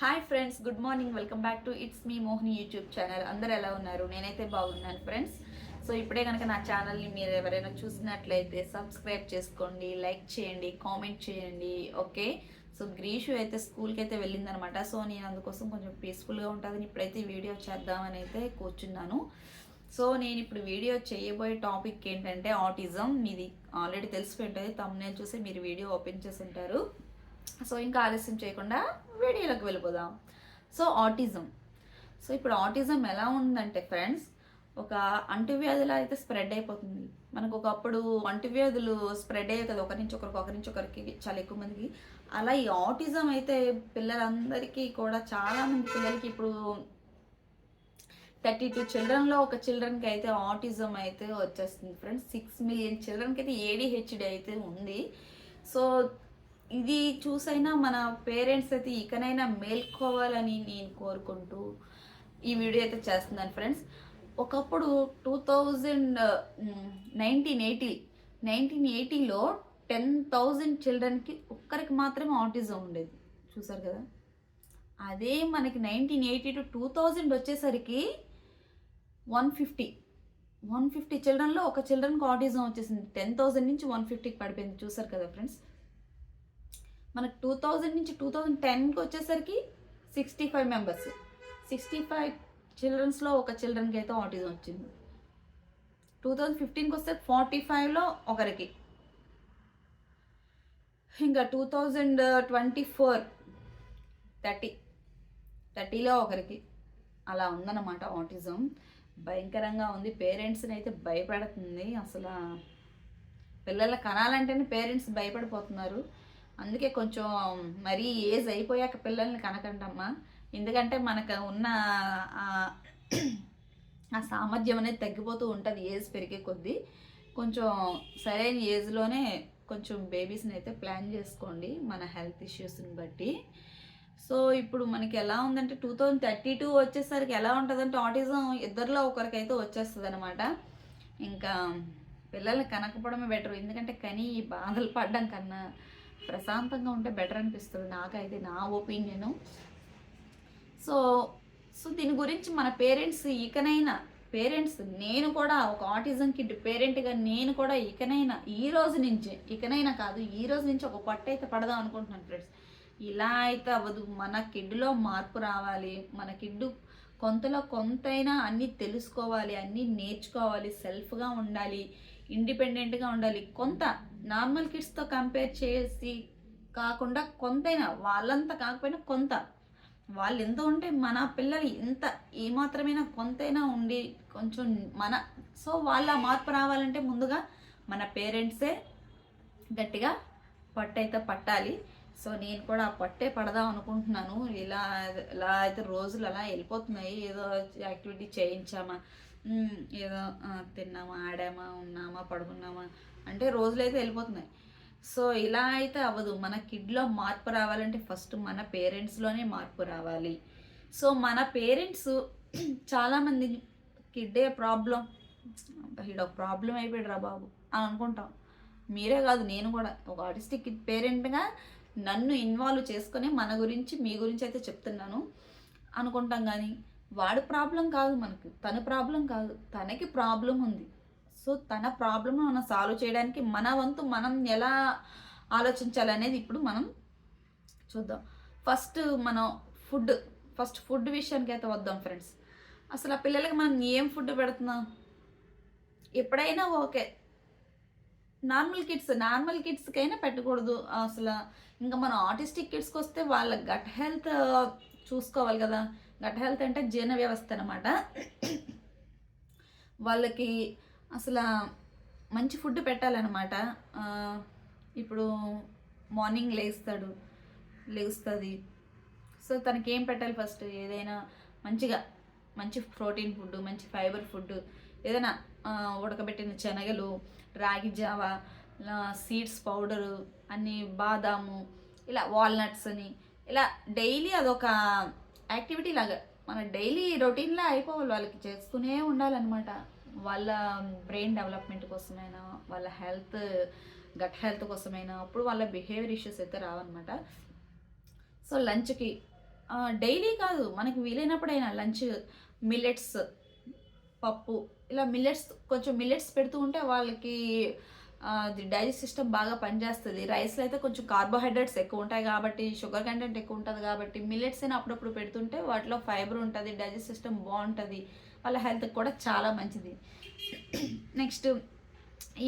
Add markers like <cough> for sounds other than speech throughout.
Hi friends good morning welcome back to it's me Mohini YouTube channel అందరు ఎలా ఉన్నారు? నేనైతే బాగున్నాను ఫ్రెండ్స్ సో ఇప్పుడే కనుక నా ఛానల్ని మీరు ఎవరైనా చూసినట్లయితే సబ్స్క్రైబ్ చేసుకోండి లైక్ చేయండి కామెంట్ చేయండి ఓకే సో గ్రీషు అయితే స్కూల్కి అయితే వెళ్ళిందనమాట. సో నేను అందుకోసం కొంచెం పీస్ఫుల్గా ఉంటుందని ఇప్పుడైతే వీడియో చేద్దామని అయితే కూర్చున్నాను. సో నేను ఇప్పుడు వీడియో చేయబోయే టాపిక్ ఏంటంటే ఆటిజం మీది ఆల్రెడీ తెలిసిపోయి ఉంటుంది. తమ్మునే చూసి మీరు వీడియో ఓపెన్ చేసి ఉంటారు. సో ఇంకా ఆలస్యం చేయకుండా వీడియోలోకి వెళ్ళిపోదాం. So autism. సో ఇప్పుడు ఆటిజం ఎలా ఉందంటే ఫ్రెండ్స్ ఒక అంటువ్యాధిలా అయితే స్ప్రెడ్ అయిపోతుంది. మనకు ఒకప్పుడు అంటువ్యాధులు స్ప్రెడ్ అయ్యే కదా ఒకరి నుంచి ఒకరికి ఒకరి నుంచి ఒకరికి చాలా ఎక్కువ మందికి. అలా ఈ ఆటిజం అయితే పిల్లలందరికీ కూడా చాలా మంది పిల్లలకి ఇప్పుడు థర్టీ టూ చిల్డ్రన్లో ఒక చిల్డ్రన్కి అయితే ఆటిజం అయితే వచ్చేస్తుంది. ఫ్రెండ్స్ సిక్స్ మిలియన్ చిల్డ్రన్కి అయితే ఏడిహెచ్డి అయితే ఉంది. సో ఇది చూసైనా మన పేరెంట్స్ అయితే ఇకనైనా మేల్కోవాలని నేను కోరుకుంటూ ఈ వీడియో అయితే చేస్తున్నాను ఫ్రెండ్స్. ఒకప్పుడు two thousand nineteen eighty nineteen ఎయిటీలో ten thousand చిల్డ్రన్కి ఒక్కరికి మాత్రమే ఆటిజం ఉండేది. చూసారు కదా? అదే మనకి nineteen eighty to two thousand వచ్చేసరికి వన్ ఫిఫ్టీ. వన్ ఫిఫ్టీ చిల్డ్రన్లో ఒక చిల్డ్రన్కి ఆటిజం వచ్చేసింది. టెన్ థౌజండ్ నుంచి వన్ ఫిఫ్టీకి పడిపోయింది. చూసారు కదా ఫ్రెండ్స్? మనకు టూ థౌజండ్ నుంచి టూ థౌజండ్ టెన్కి వచ్చేసరికి sixty five members sixty five చిల్డ్రన్స్లో ఒక చిల్డ్రన్కి అయితే ఆటిజం వచ్చింది టూ థౌజండ్ ఫిఫ్టీన్కి వస్తే ఫార్టీ ఫైవ్లో ఒకరికి. ఇంకా two thousand twenty four thirty థర్టీలో ఒకరికి. అలా ఉందన్నమాట ఆటిజం భయంకరంగా ఉంది. పేరెంట్స్ని అయితే భయపడుతుంది. అసలు పిల్లల కనాలంటేనే పేరెంట్స్ భయపడిపోతున్నారు. అందుకే కొంచెం మరీ ఏజ్ అయిపోయాక పిల్లల్ని కనకంటమ్మా ఎందుకంటే మనకు ఉన్న ఆ- సామర్థ్యం అనేది తగ్గిపోతూ ఉంటుంది ఏజ్ పెరిగే కొద్దీ. కొంచెం సరైన ఏజ్లోనే కొంచెం బేబీస్ని అయితే ప్లాన్ చేసుకోండి మన హెల్త్ ఇష్యూస్ని బట్టి. సో ఇప్పుడు మనకి ఎలా ఉందంటే టూ థౌజండ్ థర్టీ టూ వచ్చేసరికి ఎలా ఉంటుందంటే ఆటిజం ఇద్దరిలో ఒకరికైతే వచ్చేస్తుంది అనమాట ఇంకా పిల్లల్ని కనకపోవడమే బెటర్ ఎందుకంటే కనీ బాధలు పడడం కన్నా ప్రశాంతంగా ఉంటే బెటర్ అనిపిస్తుంది నాకైతే నా ఒపీనియను. సో సో దీని గురించి మన పేరెంట్స్ ఇకనైనా పేరెంట్స్ నేను కూడా ఒక ఆటిజం కిడ్ పేరెంట్గా నేను కూడా ఇకనైనా ఈ రోజు నుంచి ఇకనైనా కాదు ఈ రోజు నుంచి ఒక పట్టు అయితే పడదాం అనుకుంటున్నాను ఫ్రెండ్స్. ఇలా అయితే అవ్వదు మన కిడ్లో మార్పు రావాలి మన కిడ్డు కొంతలో కొంతైనా అన్నీ తెలుసుకోవాలి అన్నీ నేర్చుకోవాలి సెల్ఫ్గా ఉండాలి ఇండిపెండెంట్గా ఉండాలి కొంత నార్మల్ కిడ్స్తో కంపేర్ చేసి కాకుండా కొంతైనా వాళ్ళంతా కాకపోయినా కొంత. వాళ్ళు ఎంత ఉంటే మన పిల్లలు ఎంత ఏమాత్రమైనా కొంతైనా ఉండి కొంచెం మన సో వాళ్ళ మార్పు రావాలంటే ముందుగా మన పేరెంట్సే గట్టిగా పట్టయితే పట్టాలి. సో నేను కూడా ఆ పట్టే పడదాం అనుకుంటున్నాను. ఇలా ఇలా అయితే రోజులు అలా వెళ్ళిపోతున్నాయి. ఏదో యాక్టివిటీ చేయించామా? ఏదో తిన్నామా ఆడామా ఉన్నామా పడుకున్నామా? అంటే రోజులు అయితే వెళ్ళిపోతున్నాయి. సో ఇలా అయితే అవ్వదు. మన కిడ్లో మార్పు రావాలంటే ఫస్ట్ మన పేరెంట్స్లోనే మార్పు రావాలి. సో మన పేరెంట్స్ చాలామంది కిడ్డే ప్రాబ్లం. ఒక ప్రాబ్లం అయిపోయాడు రా బాబు అని అనుకుంటాం. మీరే కాదు నేను కూడా. ఒక ఆర్టిస్టిక్ పేరెంట్గా నన్ను ఇన్వాల్వ్ చేసుకొని మన గురించి మీ గురించి అయితే చెప్తున్నాను అనుకుంటాం కానీ వాడు ప్రాబ్లం కాదు మనకు. తన ప్రాబ్లం కాదు. తనకి ప్రాబ్లం ఉంది. సో తన ప్రాబ్లమ్ను మనం సాల్వ్ చేయడానికి మన వంతు మనం ఎలా ఆలోచించాలి అనేది ఇప్పుడు మనం చూద్దాం. ఫస్ట్ మనం ఫుడ్ ఫస్ట్ ఫుడ్ విషయానికి అయితే వద్దాం ఫ్రెండ్స్ అసలు ఆ పిల్లలకి మనం ఏం ఫుడ్ పెడుతున్నాం? ఎప్పుడైనా ఓకే. నార్మల్ కిడ్స్ నార్మల్ కిడ్స్కైనా పెట్టకూడదు. అసలు ఇంకా మనం ఆటిస్టిక్ కిడ్స్కి వస్తే వాళ్ళ గట్ హెల్త్ చూసుకోవాలి కదా. గట్ హెల్త్ అంటే జీర్ణ వ్యవస్థ అనమాట వాళ్ళకి అసలు మంచి ఫుడ్ పెట్టాలన్నమాట. ఇప్పుడు మార్నింగ్ లేస్తాడు లేస్తుంది. సో తనకి ఏం పెట్టాలి ఫస్ట్? ఏదైనా మంచిగా మంచి ప్రోటీన్ ఫుడ్ మంచి ఫైబర్ ఫుడ్ ఏదైనా ఉడకబెట్టిన శనగలు రాగి జావ సీడ్స్ పౌడరు అన్ని బాదాము ఇలా వాల్నట్స్ అని. ఇలా డైలీ అదొక యాక్టివిటీ లాగా మన డైలీ రొటీన్లా అయిపోవాలి వాళ్ళకి చేస్తూనే ఉండాలన్నమాట. వాళ్ళ బ్రెయిన్ డెవలప్మెంట్ కోసమైనా వాళ్ళ హెల్త్ గట్ హెల్త్ కోసమైనా అప్పుడు వాళ్ళ బిహేవియర్ ఇష్యూస్ అయితే రావన్నమాట. సో లంచ్కి డైలీ కాదు మనకి వీలైనప్పుడైనా లంచ్ మిల్లెట్స్ పప్పు ఇలా మిల్లెట్స్ కొంచెం మిల్లెట్స్ పెడుతూ ఉంటే వాళ్ళకి డైజెస్ట్ సిస్టమ్ బాగా పనిచేస్తుంది. రైస్లో అయితే కొంచెం కార్బోహైడ్రేట్స్ ఎక్కువ ఉంటాయి కాబట్టి షుగర్ కంటెంట్ ఎక్కువ ఉంటుంది కాబట్టి మిల్లెట్స్ అయినా అప్పుడప్పుడు పెడుతుంటే వాటిలో ఫైబర్ ఉంటుంది డైజెస్ట్ సిస్టమ్ బాగుంటుంది. వాళ్ళ హెల్త్కి కూడా చాలా మంచిది. నెక్స్ట్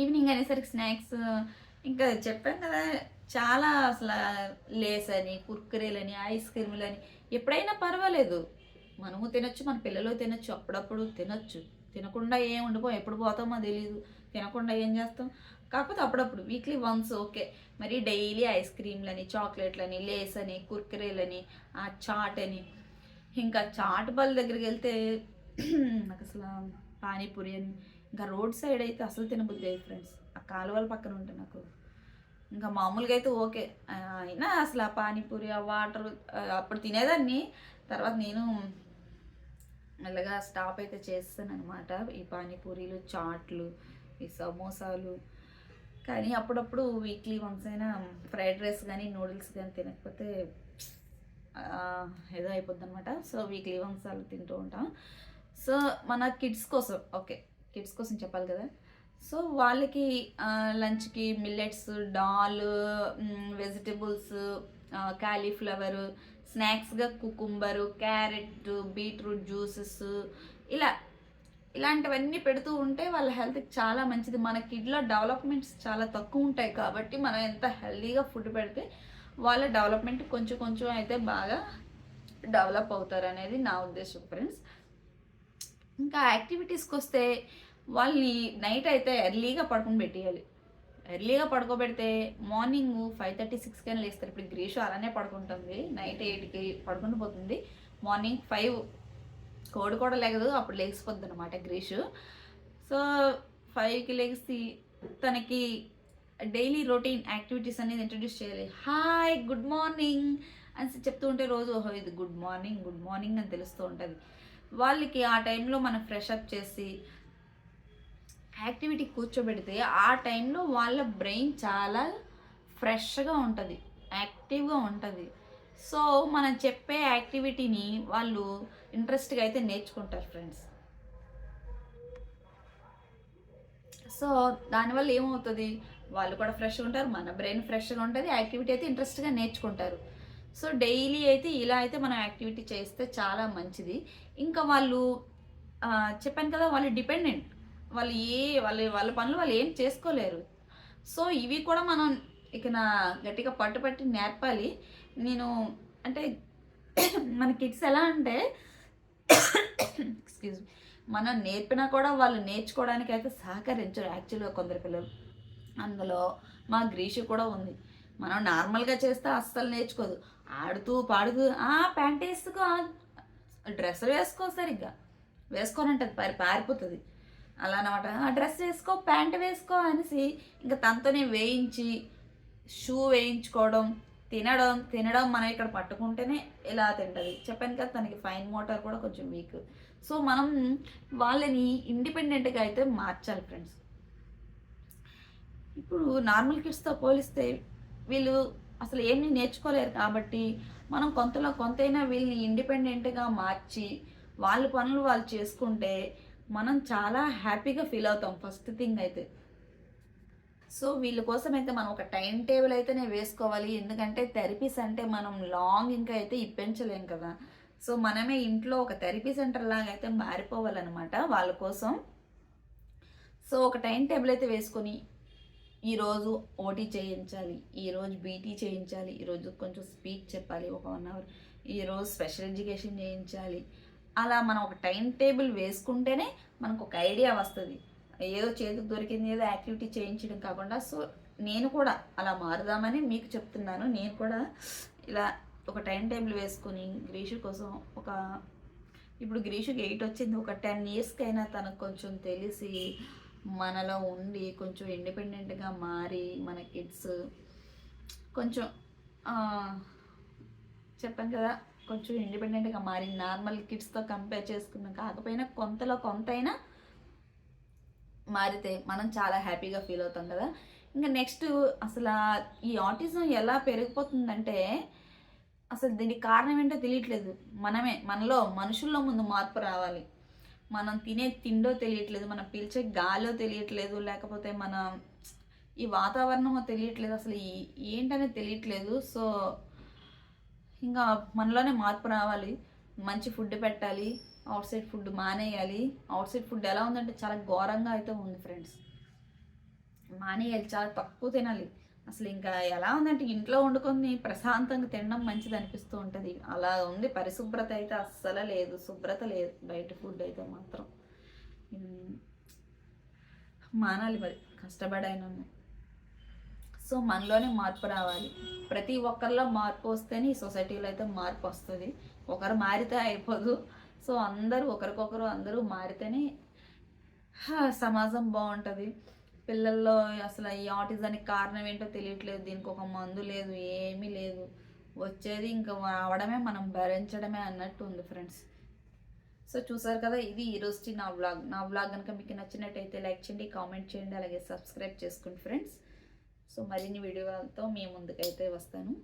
ఈవినింగ్ అనేసరికి స్నాక్స్ ఇంకా చెప్పాం కదా చాలా అసలు లేస్ అని కుర్కురేలని ఐస్ క్రీములని ఎప్పుడైనా పర్వాలేదు. మనము తినొచ్చు మన పిల్లలు తినొచ్చు అప్పుడప్పుడు తినొచ్చు. తినకుండా ఏం ఉండిపో ఎప్పుడు పోతామో తెలియదు తినకుండా ఏం చేస్తాం? కాకపోతే అప్పుడప్పుడు వీక్లీ వన్స్ ఓకే. మరి డైలీ ఐస్ క్రీమ్లని చాక్లెట్లని లేస్ అని కుర్కురేలని ఆ చాట్ అని ఇంకా చాట్ బల్ దగ్గరికి వెళ్తే <clears throat> నాకు అసలు పానీపూరి అని ఇంకా రోడ్ సైడ్ అయితే అసలు తినబుద్ది అయ్యి ఫ్రెండ్స్. ఆ కాలువల పక్కన ఉంటే నాకు. ఇంకా మామూలుగా అయితే ఓకే. అయినా అసలు ఆ పానీపూరి ఆ వాటర్ అప్పుడు తినేదాన్ని. తర్వాత నేను మెల్లగా స్టాప్ అయితే చేస్తాను అనమాట ఈ పానీపూరీలు చాట్లు ఈ సమోసాలు కానీ అప్పుడప్పుడు వీక్లీ వన్స్ అయినా ఫ్రైడ్ రైస్ కానీ నూడిల్స్ కానీ తినకపోతే ఏదో అయిపోద్ది అనమాట సో వీక్లీ వన్స్ అలా తింటూ ఉంటాం. సో మన కిడ్స్ కోసం ఓకే కిడ్స్ కోసం చెప్పాలి కదా. సో వాళ్ళకి లంచ్కి మిల్లెట్స్ డాల్ వెజిటబుల్స్ క్యాలీఫ్లవరు స్నాక్స్గా కుకుంబరు క్యారెట్ బీట్రూట్ జ్యూసెస్ ఇలా ఇలాంటివన్నీ పెడుతూ ఉంటే వాళ్ళ హెల్త్కి చాలా మంచిది. మన కిడ్లో డెవలప్మెంట్స్ చాలా తక్కువ ఉంటాయి కాబట్టి మనం ఎంత హెల్దీగా ఫుడ్ పెడితే వాళ్ళ డెవలప్మెంట్ కొంచెం కొంచెం అయితే బాగా డెవలప్ అవుతారు అనేది నా ఉద్దేశం ఫ్రెండ్స్ ఇంకా యాక్టివిటీస్కి వస్తే వాళ్ళని నైట్ అయితే ఎర్లీగా పడుకుని పెట్టేయాలి. ఎర్లీగా పడుకోబెడితే మార్నింగ్ ఫైవ్ థర్టీ సిక్స్కి అని లేస్తారు. ఇప్పుడు గ్రీషు అలానే పడుకుంటుంది. నైట్ ఎయిట్కి పడుకుని పోతుంది. మార్నింగ్ ఫైవ్ కోడి కూడా లేగదు అప్పుడు లేచిపోద్ది అనమాట గ్రీషు. సో ఫైవ్కి లేచి తనకి డైలీ రొటీన్ యాక్టివిటీస్ అనేది ఇంట్రడ్యూస్ చేయాలి. హాయ్ గుడ్ మార్నింగ్ అని చెప్తూ ఉంటే రోజు ఓహో ఇది గుడ్ మార్నింగ్ గుడ్ మార్నింగ్ అని తెలుస్తూ ఉంటుంది. వాళ్ళకి ఆ టైంలో మనం ఫ్రెష్ అప్ చేసి యాక్టివిటీ కూర్చోబెడితే ఆ టైంలో వాళ్ళ బ్రెయిన్ చాలా ఫ్రెష్గా ఉంటుంది యాక్టివ్గా ఉంటుంది. సో మనం చెప్పే యాక్టివిటీని వాళ్ళు ఇంట్రెస్ట్గా అయితే నేర్చుకుంటారు ఫ్రెండ్స్. సో దానివల్ల ఏమవుతుంది? వాళ్ళు కూడా ఫ్రెష్గా ఉంటారు మన బ్రెయిన్ ఫ్రెష్గా ఉంటుంది యాక్టివిటీ అయితే ఇంట్రెస్ట్గా నేర్చుకుంటారు. సో డైలీ అయితే ఇలా అయితే మనం యాక్టివిటీ చేస్తే చాలా మంచిది. ఇంకా వాళ్ళు చెప్పాను కదా వాళ్ళు డిపెండెంట్. వాళ్ళు ఏ వాళ్ళ వాళ్ళ పనులు వాళ్ళు ఏం చేసుకోలేరు. సో ఇవి కూడా మనం ఇక నా గట్టిగా పట్టుపట్టి నేర్పాలి. నేను అంటే మన కిడ్స్ ఎలా అంటే ఎక్స్క్యూజ్ మనం నేర్పినా కూడా వాళ్ళు నేర్చుకోవడానికి అయితే సహకరించరు యాక్చువల్గా కొందరు పిల్లలు. అందులో మా గ్రీషు కూడా ఉంది. మనం నార్మల్గా చేస్తే అస్సలు నేర్చుకోదు. ఆడుతూ పాడుతూ ఆ ప్యాంట్ వేసుకో డ్రెస్ వేసుకో సరిగ్గా. వేసుకోనంటది పారి పారిపోతుంది. అలా అనమాట ఆ డ్రెస్ వేసుకో ప్యాంట్ వేసుకో అనేసి ఇంకా తనతోనే వేయించి షూ వేయించుకోవడం తినడం తినడం మనం ఇక్కడ పట్టుకుంటేనే ఎలా తింటుంది. చెప్పాను కదా తనకి ఫైన్ మోటార్ కూడా కొంచెం వీక్. సో మనం వాళ్ళని ఇండిపెండెంట్గా అయితే మార్చాలి ఫ్రెండ్స్. ఇప్పుడు నార్మల్ కిడ్స్తో పోలిస్తే వీళ్ళు అసలు ఏమీ నేర్చుకోలేరు కాబట్టి మనం కొంతలో కొంతైనా వీళ్ళని ఇండిపెండెంట్గా మార్చి వాళ్ళ పనులు వాళ్ళు చేసుకుంటే మనం చాలా హ్యాపీగా ఫీల్ అవుతాం ఫస్ట్ థింగ్ అయితే. సో వీళ్ళ కోసం అయితే మనం ఒక టైం టేబుల్ అయితేనే వేసుకోవాలి. ఎందుకంటే థెరపీస్ అంటే మనం లాంగ్ ఇంకా అయితే ఇప్పించలేం కదా. సో మనమే ఇంట్లో ఒక థెరపీ సెంటర్ లాగా అయితే మారిపోవాలన్నమాట వాళ్ళ కోసం. సో ఒక టైం టేబుల్ అయితే వేసుకొని ఈరోజు ఓటీ చేయించాలి ఈరోజు బీటీ చేయించాలి ఈరోజు కొంచెం స్పీచ్ చెప్పాలి ఒక వన్ అవర్ ఈరోజు స్పెషల్ ఎడ్యుకేషన్ చేయించాలి. అలా మనం ఒక టైం టేబుల్ వేసుకుంటేనే మనకు ఒక ఐడియా వస్తుంది. ఏదో చేతికి దొరికింది ఏదో యాక్టివిటీ చేయించడం కాకుండా సో నేను కూడా అలా మారుదామని మీకు చెప్తున్నాను. నేను కూడా ఇలా ఒక టైం టేబుల్ వేసుకొని గ్రీషు కోసం ఒక ఇప్పుడు గ్రీషుకి ఎయిట్ వచ్చింది ఒక టెన్ ఇయర్స్కి అయినా తనకు కొంచెం తెలిసి మనలో ఉండి కొంచెం ఇండిపెండెంట్గా మారి మన కిడ్స్ కొంచెం చెప్పాను కదా కొంచెం ఇండిపెండెంట్గా మారి నార్మల్ కిడ్స్తో కంపేర్ చేసుకున్నాం. కాకపోయినా కొంతలో కొంతైనా మారితే మనం చాలా హ్యాపీగా ఫీల్ అవుతాం కదా. ఇంకా నెక్స్ట్ అసలు ఈ ఆటిజం ఎలా పెరిగిపోతుందంటే అసలు దీనికి కారణం ఏంటో తెలియట్లేదు. మనమే మనలో మనుషుల్లో ముందు మార్పు రావాలి. మనం తినే తిండో తెలియట్లేదు మనం పీల్చే గాలో తెలియట్లేదు లేకపోతే మన ఈ వాతావరణమో తెలియట్లేదు అసలు ఈ- ఏంటనేది తెలియట్లేదు. సో ఇంకా మనలోనే మార్పు రావాలి. మంచి ఫుడ్ పెట్టాలి. అవుట్ సైడ్ ఫుడ్ మానేయాలి. అవుట్ సైడ్ ఫుడ్ ఎలా ఉందంటే చాలా ఘోరంగా అయితే ఉంది ఫ్రెండ్స్ మానేయాలి చాలా తక్కువ తినాలి. అసలు ఇంకా ఎలా ఉందంటే ఇంట్లో వండుకొని ప్రశాంతంగా తినడం మంచిది అనిపిస్తూ ఉంటుంది. అలా ఉంది. పరిశుభ్రత అయితే అస్సలు లేదు. శుభ్రత లేదు. బయట ఫుడ్ అయితే మాత్రం. మానాలి మరి. కష్టపడైనా సో మనలోనే మార్పు రావాలి. ప్రతి ఒక్కరిలో మార్పు వస్తేనే ఈ సొసైటీలో అయితే మార్పు వస్తుంది. ఒకరు మారితే అయిపోదు. సో అందరూ ఒకరికొకరు అందరూ మారితేనే సమాజం బాగుంటుంది. పిల్లల్లో అసలు ఈ ఆటిజానికి కారణం ఏంటో తెలియట్లేదు. దీనికి ఒక మందు లేదు ఏమీ లేదు. వచ్చేది ఇంకా రావడమే మనం భరించడమే అన్నట్టు ఉంది ఫ్రెండ్స్. సో చూసారు కదా ఇది ఈరోజు నా వ్లాగ్. నా వ్లాగ్ కనుక మీకు నచ్చినట్టయితే లైక్ చేయండి కామెంట్ చేయండి అలాగే సబ్స్క్రైబ్ చేసుకోండి ఫ్రెండ్స్. సో మరిన్ని వీడియోలతో మీ ముందుకైతే వస్తాను.